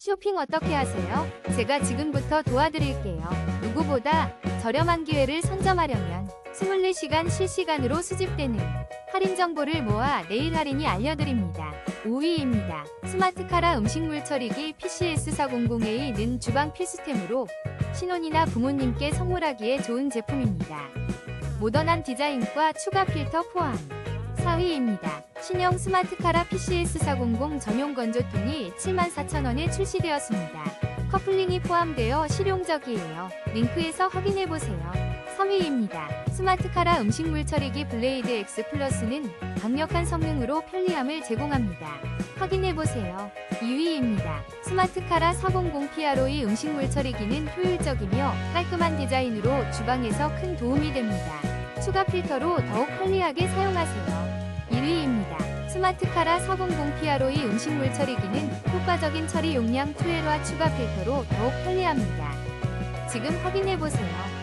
쇼핑 어떻게 하세요? 제가 지금부터 도와드릴게요. 누구보다 저렴한 기회를 선점하려면 24시간 실시간으로 수집되는 할인 정보를 모아 내일 할인이 알려드립니다. 5위입니다. 스마트카라 음식물 처리기 PCS400A는 주방 필수템으로 신혼이나 부모님께 선물하기에 좋은 제품입니다. 모던한 디자인과 추가 필터 포함. 4위입니다. 신형 스마트카라 PCS400 전용 건조통이 74,000원에 출시되었습니다. 커플링이 포함되어 실용적이에요. 링크에서 확인해보세요. 3위입니다. 스마트카라 음식물 처리기 블레이드 X 플러스는 강력한 성능으로 편리함을 제공합니다. 확인해보세요. 2위입니다. 스마트카라 400 PROE 음식물 처리기는 효율적이며 깔끔한 디자인으로 주방에서 큰 도움이 됩니다. 추가 필터로 더욱 편리하게 사용하세요. 1위입니다. 스마트카라 400 PROE 음식물 처리기는 효과적인 처리 용량 2L화 추가 필터로 더욱 편리합니다. 지금 확인해보세요.